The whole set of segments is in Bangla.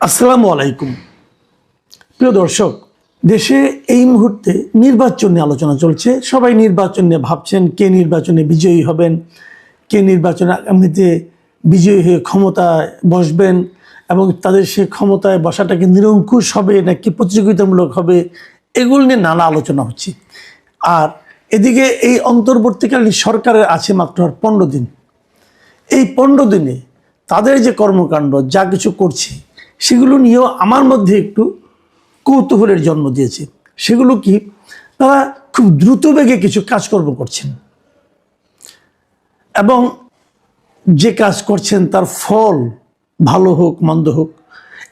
আসসালামু আলাইকুম। প্রিয় দর্শক, দেশে এই মুহূর্তে নির্বাচন নিয়ে আলোচনা চলছে। সবাই নির্বাচন নিয়ে ভাবছেন কে নির্বাচনে বিজয়ী হবেন, কে নির্বাচনে আগামীতে বিজয়ী হয়ে ক্ষমতায় বসবেন এবং তাদের সে ক্ষমতায় বসাটাকে নিরঙ্কুশ হবে নাকি প্রতিযোগিতামূলক হবে, এগুলো নিয়ে নানা আলোচনা হচ্ছে। আর এদিকে এই অন্তর্বর্তীকালীন সরকারের আছে মাত্র আর পনেরো দিন। এই পনেরো দিনে তাদের যে কর্মকাণ্ড, যা কিছু করছে সেগুলো নিয়েও আমার মধ্যে একটু কৌতূহলের জন্ম দিয়েছে। সেগুলো কি? তারা খুব দ্রুত বেগে কিছু কাজকর্ম করছেন। এবং যে কাজ করছেন তার ফল ভালো হোক, মন্দ হোক,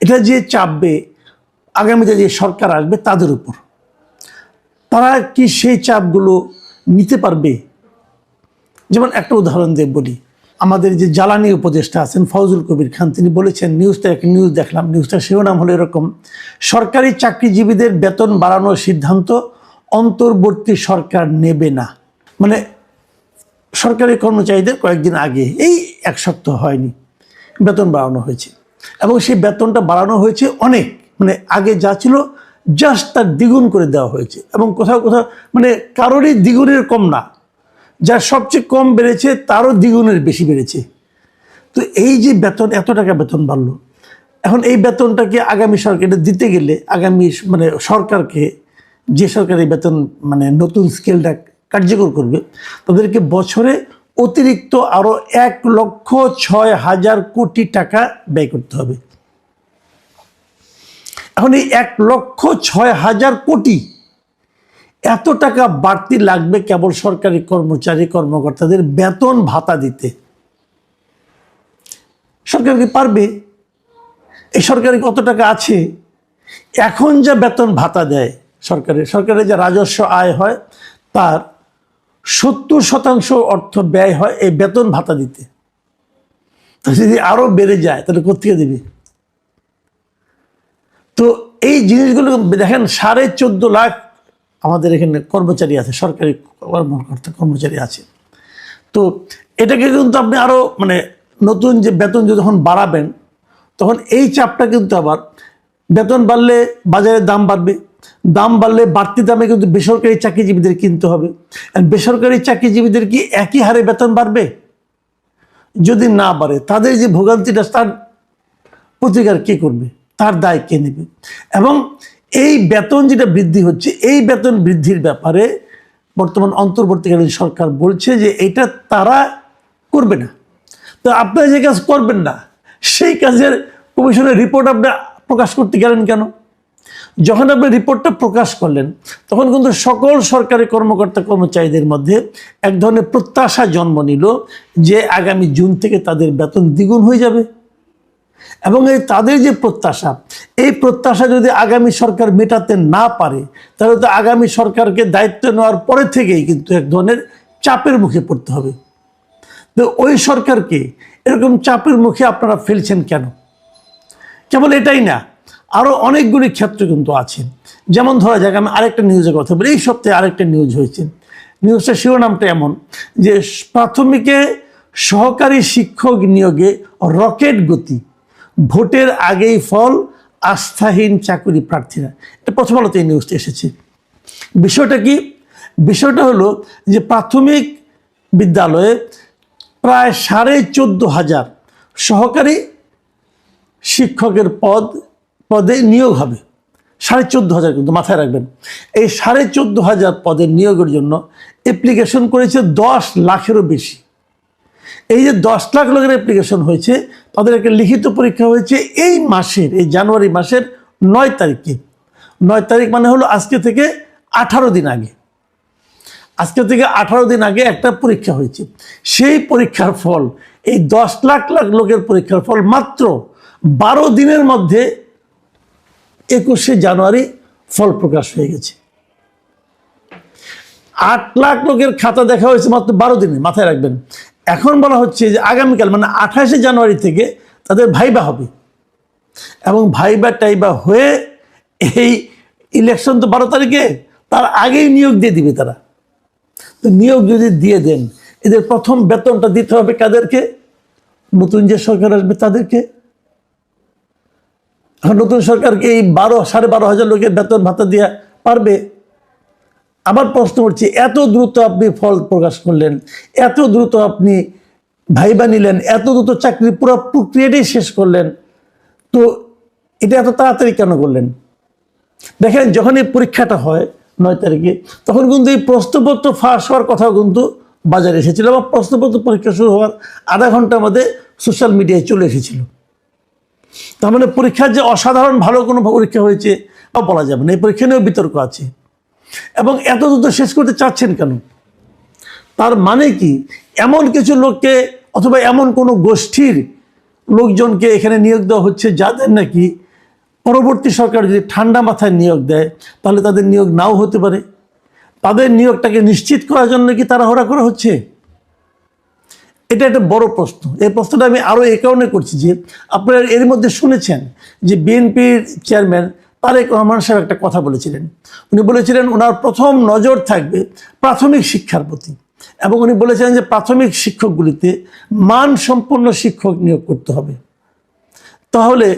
এটা যে চাপবে, আগামীতে যে সরকার আসবে তাদের উপর। তারা কি সেই চাপগুলো নিতে পারবে? যেমন একটা উদাহরণ দিয়ে বলি। আমাদের যে জ্বালানি উপদেষ্টা আছেন ফজল কবির খান, তিনি বলেছেন নিউজটা একটা নিউজ দেখলাম। নিউজটার শিরোনাম হলো এরকম, সরকারি চাকরিজীবীদের বেতন বাড়ানোর সিদ্ধান্ত অন্তর্বর্তী সরকার নেবে না। মানে সরকারি কর্মচারীদের কয়েকদিন আগে, এই এক সপ্তাহ হয়নি, বেতন বাড়ানো হয়েছে। এবং সেই বেতনটা বাড়ানো হয়েছে অনেক মানে আগে যা ছিল জাস্ট তার দ্বিগুণ করে দেওয়া হয়েছে। এবং কোথাও কোথাও মানে কারোরই দ্বিগুণের কম না। যার সবচেয়ে কম বেড়েছে, তারও দ্বিগুণের বেশি বেড়েছে। তো এই যে বেতন, এত টাকা বেতন বাড়লো। এখন এই বেতনটাকে আগামী সরকারে দিতে গেলে, আগামী মানে সরকারকে, যে সরকার এই বেতন মানে নতুন স্কেলটা কার্যকর করবে, তাদেরকে বছরে অতিরিক্ত আরও এক লক্ষ ছয় হাজার কোটি টাকা ব্যয় করতে হবে। এখন এই এক লক্ষ ছয় হাজার কোটি এত টাকা বাড়তি লাগবে কেবল সরকারি কর্মচারী কর্মকর্তাদের বেতন ভাতা দিতে। সরকার কি পারবে? এই সরকারি কত টাকা আছে? এখন যা বেতন ভাতা দেয় সরকারের সরকারের যা রাজস্ব আয় হয়, তার সত্তর শতাংশ অর্থ ব্যয় হয় এই বেতন ভাতা দিতে। যদি আরও বেড়ে যায়, তাহলে কোথেকে দেবে? তো এই জিনিসগুলো দেখেন, সাড়ে চোদ্দ লাখ আমাদের এখানে কর্মচারী আছে, সরকারি কর্মকর্তা কর্মচারী আছে। তো এটাকে কিন্তু আপনি আরও মানে নতুন যে বেতন যখন বাড়াবেন, তখন এই চাপটা কিন্তু আবার বেতন বাড়লে বাজারের দাম বাড়বে, দাম বাড়লে বাড়তি দামে কিন্তু বেসরকারি চাকরিজীবীদের কিনতে হবে। বেসরকারি চাকরিজীবীদের কি একই হারে বেতন বাড়বে? যদি না বাড়ে, তাদের যে ভোগান্তিটা, তার প্রতিকার কে করবে? তার দায় কে নেবে? এবং এই বেতন যেটা বৃদ্ধি হচ্ছে, এই বেতন বৃদ্ধির ব্যাপারে বর্তমান অন্তর্বর্তীকালীন সরকার বলছে যে এটা তারা করবে না। তো আপনারা যে কাজ করবেন না, সেই কাজের কমিশনের রিপোর্ট আপনি প্রকাশ করতে গেলেন কেন? যখন আপনি রিপোর্টটা প্রকাশ করলেন, তখন কিন্তু সকল সরকারি কর্মকর্তা কর্মচারীদের মধ্যে এক ধরনের প্রত্যাশা জন্ম নিল যে আগামী জুন থেকে তাদের বেতন দ্বিগুণ হয়ে যাবে। এবং এই তাদের যে প্রত্যাশা, এই প্রত্যাশা যদি আগামী সরকার মেটাতে না পারে, তাহলে তো আগামী সরকারকে দায়িত্ব নেওয়ার পরে থেকেই কিন্তু এক ধরনের চাপের মুখে পড়তে হবে। তো ওই সরকারকে এরকম চাপের মুখে আপনারা ফেলছেন কেন? কেবল এটাই না আরও অনেকগুলি ক্ষেত্র কিন্তু আছে। যেমন ধরা যাক, আমি আরেকটা নিউজের কথা বলি। এই সপ্তাহে আরেকটা নিউজ হয়েছে। নিউজটা শিরোনামটা এমন যে প্রাথমিকে সহকারী শিক্ষক নিয়োগে রকেট গতি ভোটের আগেই ফল, আস্থাহীন চাকুরি প্রার্থীরা। এটা প্রথম আলোতে এই নিউজটা এসেছে। বিষয়টা কি? বিষয়টা হলো যে প্রাথমিক বিদ্যালয়ে প্রায় সাড়ে চোদ্দ হাজার সহকারী শিক্ষকের পদ, পদে নিয়োগ হবে। সাড়ে চোদ্দ হাজার কিন্তু মাথায় রাখবেন। এই সাড়ে চোদ্দ হাজার পদের নিয়োগের জন্য অ্যাপ্লিকেশন করেছে দশ লাখেরও বেশি। এই যে দশ লাখ লোকের অ্যাপ্লিকেশন হয়েছে তাদের একটা লিখিত পরীক্ষা হয়েছে এই মাসের, এই জানুয়ারি মাসের নয় তারিখে। নয় তারিখ মানে হলো আজকে থেকে আঠারো দিন আগে। আজকে থেকে আঠারো দিন আগে একটা পরীক্ষা হয়েছে। সেই পরীক্ষার ফল, এই দশ লাখ লাখ লোকের পরীক্ষার ফল মাত্র বারো দিনের মধ্যে একুশে জানুয়ারি ফল প্রকাশ হয়ে গেছে। আট লাখ লোকের খাতা দেখা হয়েছে মাত্র বারো দিনে, মাথায় রাখবেন। এখন বলা হচ্ছে যে আগামীকাল মানে আঠাশে জানুয়ারি থেকে তাদের ভাইবা হবে। এবং ভাইবা টাইবা হয়ে এই ইলেকশন তো বারো তারিখে, তার আগেই নিয়োগ দিয়ে দিবে তারা। তো নিয়োগ যদি দিয়ে দেন, এদের প্রথম বেতনটা দিতে হবে কাদেরকে? নতুন যে সরকার আসবে তাদেরকে? নতুন সরকারকে এই বারো, সাড়ে বারো হাজার লোকের বেতন ভাতা দেওয়া পারবে? আবার প্রশ্ন করছি, এত দ্রুত আপনি ফল প্রকাশ করলেন, এত দ্রুত আপনি ভাইবা নিলেন, এত দ্রুত চাকরি পুরো প্রক্রিয়াটাই শেষ করলেন, তো এটা এত তাড়াতাড়ি কেন করলেন? দেখেন যখন এই পরীক্ষাটা হয় নয় তারিখে, তখন কিন্তু এই প্রশ্নপত্র ফাঁস হওয়ার কথাও কিন্তু বাজারে এসেছিল বা প্রশ্নপত্র পরীক্ষা শুরু হওয়ার আধা ঘণ্টা আমাদের সোশ্যাল মিডিয়ায় চলে এসেছিল। তার মানে পরীক্ষার যে অসাধারণ ভালো কোনো পরীক্ষা হয়েছে, বা বলা যাবে না, এই পরীক্ষা নিয়েও বিতর্ক আছে। এবং এত দ্রুত শেষ করতে চাচ্ছেন কেন? তার মানে কি? এমন কিছু লোককে অথবা এমন কোনো গোষ্ঠীর লোকজনকে এখানে নিয়োগ দেওয়া হচ্ছে যাদের নাকি পরবর্তী সরকার যদি ঠান্ডা মাথায় নিয়োগ দেয়, তাহলে তাদের নিয়োগ নাও হতে পারে। তাদের নিয়োগটাকে নিশ্চিত করার জন্য কি তাড়াহুড়া করা হচ্ছে? এটা একটা বড় প্রশ্ন। এই প্রশ্নটা আমি আরও এই কারণে করছি যে আপনারা এর মধ্যে শুনেছেন যে বিএনপির চেয়ারম্যান তারেক রহমান সাহেব একটা কথা বলেছিলেন। উনি বলেছিলেন, ওনার প্রথম নজর থাকবে প্রাথমিক শিক্ষার প্রতি। এবং উনি বলেছিলেন যে, প্রাথমিক শিক্ষকগুলিতে মান সম্পন্ন শিক্ষক নিয়োগ করতে হবে। তাহলে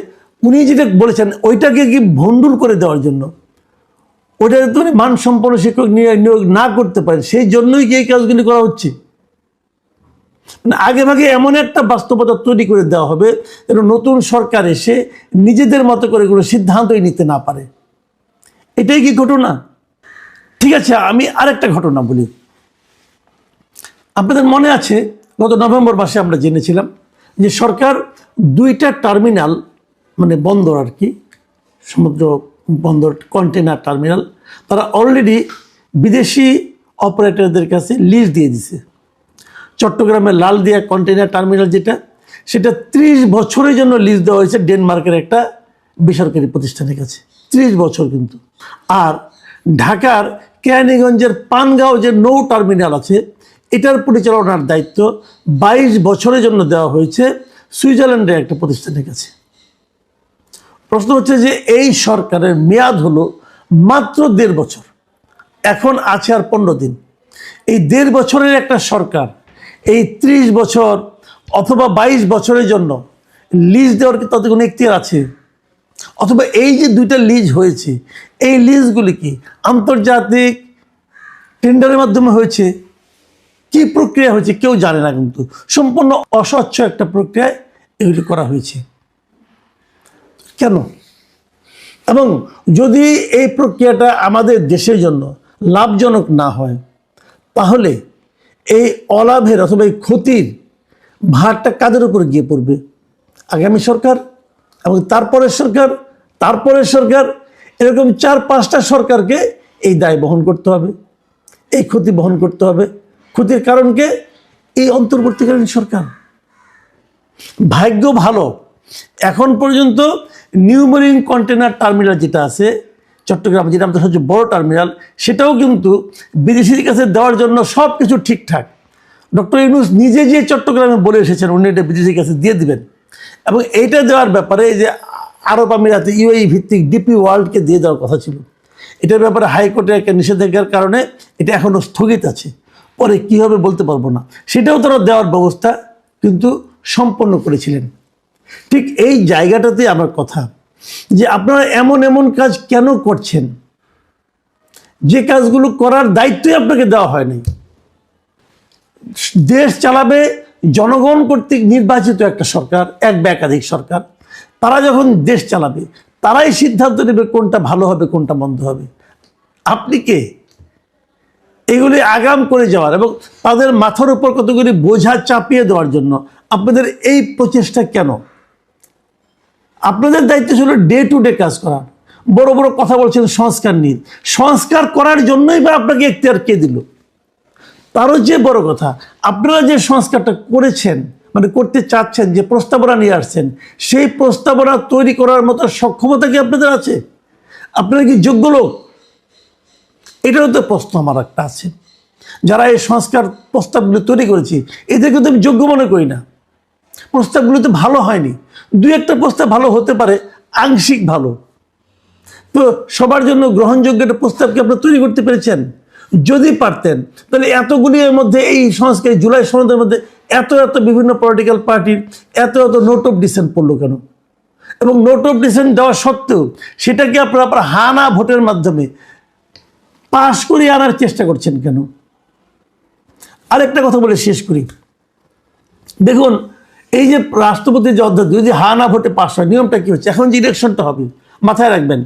উনি যেটা বলেছেন, ওইটাকে কি ভণ্ডুল করে দেওয়ার জন্য? ওইটা যদি উনি মান সম্পন্ন শিক্ষক নিয়ে নিয়োগ না করতে পারেন, সেই জন্যই কি এই কাজগুলি করা হচ্ছে? মানে আগে ভাগে এমন একটা বাস্তবতা তৈরি করে দেওয়া হবে যেন নতুন সরকার এসে নিজেদের মতো করে কোনো সিদ্ধান্তই নিতে না পারে। এটাই কি ঘটনা? ঠিক আছে, আমি আরেকটা ঘটনা বলি। আপনাদের মনে আছে, গত নভেম্বর মাসে আমরা জেনেছিলাম যে সরকার দুইটা টার্মিনাল মানে বন্দর আর কি, সমুদ্র বন্দর কন্টেনার টার্মিনাল, তারা অলরেডি বিদেশি অপারেটরদের কাছে লিজ দিয়ে দিছে। চট্টগ্রামের লালদিয়া কন্টেনার টার্মিনাল যেটা, সেটা ত্রিশ বছরের জন্য লিজ দেওয়া হয়েছে ডেনমার্কের একটা বেসরকারি প্রতিষ্ঠানের কাছে। ত্রিশ বছর কিন্তু। আর ঢাকার কেরানীগঞ্জের পানগাঁও যে নৌ টার্মিনাল আছে, এটার পরিচালনার দায়িত্ব বাইশ বছরের জন্য দেওয়া হয়েছে সুইজারল্যান্ডের একটা প্রতিষ্ঠানের কাছে। প্রশ্ন হচ্ছে যে এই সরকারের মেয়াদ হলো মাত্র দেড় বছর। এখন আছে আর পনেরো দিন। এই দেড় বছরের একটা সরকার এই ত্রিশ বছর অথবা বাইশ বছরের জন্য লিজ দেওয়ার কি তাদের কোনো এখতিয়ার আছে? অথবা এই যে দুইটা লিজ হয়েছে, এই লিজগুলি কি আন্তর্জাতিক টেন্ডারের মাধ্যমে হয়েছে? কি প্রক্রিয়া হয়েছে কেউ জানে না কিন্তু। সম্পূর্ণ অস্বচ্ছ একটা প্রক্রিয়ায় এগুলি করা হয়েছে। কেন? এবং যদি এই প্রক্রিয়াটা আমাদের দেশের জন্য লাভজনক না হয়, তাহলে এই অলাভের অথবা এই ক্ষতির ভারটা কাদের উপর গিয়ে পড়বে? আগামী সরকার এবং তারপরের সরকার তারপরের সরকার, এরকম চার, পাঁচটা সরকারকে এই দায় বহন করতে হবে, এই ক্ষতি বহন করতে হবে। ক্ষতির কারণকে এই অন্তর্বর্তীকালীন সরকার। ভাগ্য ভালো। এখন পর্যন্ত নিউ মেরিন কন্টেনার টার্মিনাল যেটা আছে চট্টগ্রাম, যেটা আমাদের সবচেয়ে বড় টার্মিনাল সেটাও কিন্তু বিদেশির কাছে দেওয়ার জন্য সব কিছু ঠিকঠাক। ডক্টর ইউনুস নিজে যে চট্টগ্রামে বলে এসেছেন, উনি এটা বিদেশির কাছে দিয়ে দিবেন। এবং এইটা দেওয়ার ব্যাপারে যে আরব আমিরাতে ইউএই ভিত্তিক ডিপি ওয়ার্ল্ডকে দিয়ে দেওয়ার কথা ছিল। এটার ব্যাপারে হাইকোর্টের একটা নিষেধাজ্ঞার কারণে এটা এখনও স্থগিত আছে। পরে কী হবে বলতে পারব না। সেটাও তারা দেওয়ার ব্যবস্থা কিন্তু সম্পন্ন করেছিলেন। ঠিক এই জায়গাটাতে আমার কথা। যে আপনারা এমন এমন কাজ কেন করছেন? যে কাজগুলো করার দায়িত্বই আপনাকে দেওয়া হয়নি দেশ চালাবে জনগণ কর্তৃক নির্বাচিত একটা সরকার, এক বা একাধিক সরকার। তারা যখন দেশ চালাবে, তারাই সিদ্ধান্ত নেবে কোনটা ভালো হবে, কোনটা মন্দ হবে। আপনি কে? এগুলি আগাম করে যাওয়ার এবং তাদের মাথার উপর কতগুলি বোঝা চাপিয়ে দেওয়ার জন্য আপনাদের এই প্রচেষ্টা কেন? আপনাদের দায়িত্ব ছিল ডে টু ডে কাজ করা। বড় বড় কথা বলছেন সংস্কার নিয়ে সংস্কার করার জন্যই বা আপনাকে এখতিয়ার কে দিল? তারও যে বড় কথা, আপনারা যে সংস্কারটা করেছেন মানে করতে চাচ্ছেন, যে প্রস্তাবনা নিয়ে আসছেন, সেই প্রস্তাবনা তৈরি করার মতো সক্ষমতা কি আপনাদের আছে? আপনারা কি যোগ্য লোক? এটারও তো প্রশ্ন আমার একটা আছে। যারা এই সংস্কার প্রস্তাবগুলো তৈরি করেছি, এদেরকে তো আমি যোগ্য মনে করি না। প্রস্তাবগুলো তো ভালো হয়নি। দুই একটা প্রস্তাব ভালো হতে পারে, আংশিক ভালো। তো সবার জন্য গ্রহণযোগ্য একটা প্রস্তাবকে আপনারা তৈরি করতে পেরেছেন? যদি পারতেন, তাহলে এতগুলি এর মধ্যে এই সংস্কার জুলাই সনদের মধ্যে এত এত বিভিন্ন পলিটিক্যাল পার্টির এত এত নোট অফ ডিসেন্ট পড়ল কেন? এবং নোট অফ ডিসেন্ট দেওয়া সত্ত্বেও সেটাকে আপনারা আপনার হানা ভোটের মাধ্যমে পাশ করিয়ে আনার চেষ্টা করছেন কেন? আরেকটা কথা বলে শেষ করি। দেখুন এই যে রাষ্ট্রপতি যে যদি হা না ভোটে পাশ হয়, নিয়মটা কি হচ্ছে? এখন যে ইলেকশনটা হবে, মাথায় রাখবেন,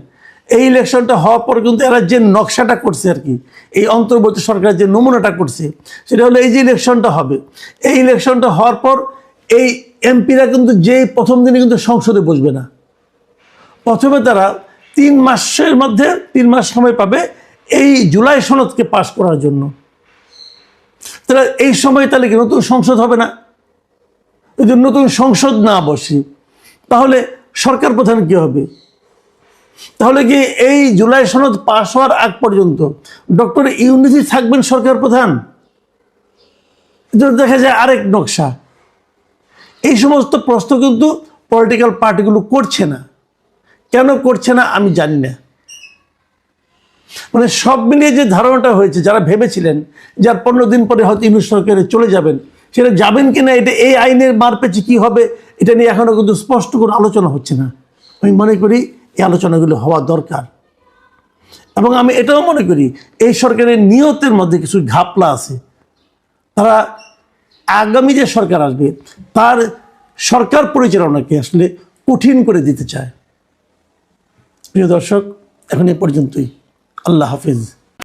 এই ইলেকশনটা হওয়ার পর কিন্তু এরা যে নকশাটা করছে আর কি, এই অন্তর্বর্তী সরকার যে নমুনাটা করছে, সেটা হলো এই যে ইলেকশনটা হবে। এই ইলেকশনটা হওয়ার পর এই এমপিরা কিন্তু যে প্রথম দিনে কিন্তু সংসদে বসবে না। প্রথমে তারা তিন মাসের মধ্যে তিন মাস সময় পাবে এই জুলাই সনদকে পাশ করার জন্য। তাহলে এই সময় তাহলে কি নতুন সংসদ হবে না? যদি নতুন সংসদ না বসে, তাহলে সরকার প্রধান কি হবে? তাহলে কি এই জুলাই সনদ পাশ হওয়ার আগ পর্যন্ত ডক্টর ইউনিসি থাকবেন সরকার প্রধান? দেখা যায় আরেক নকশা। এই সমস্ত প্রশ্ন কিন্তু পলিটিক্যাল পার্টিগুলো করছে না। কেন করছে না আমি জানি না। মানে সব মিলিয়ে যে ধারণাটা হয়েছে, যারা ভেবেছিলেন যার পনেরো দিন পরে হয়তো ইউনিট সরকারে চলে যাবেন সেটা যাবেন কিনা, এটা এই আইনের মার পেছে কী হবে, এটা নিয়ে এখনও কিন্তু স্পষ্ট কোনো আলোচনা হচ্ছে না। আমি মনে করি এই আলোচনাগুলো হওয়া দরকার। এবং আমি এটাও মনে করি, এই সরকারের নিয়তের মধ্যে কিছু ঘাপলা আছে। তারা আগামী যে সরকার আসবে, তার সরকার পরিচালনাকে আসলে কঠিন করে দিতে চায়। প্রিয় দর্শক, এখন এ পর্যন্তই। আল্লাহ হাফিজ।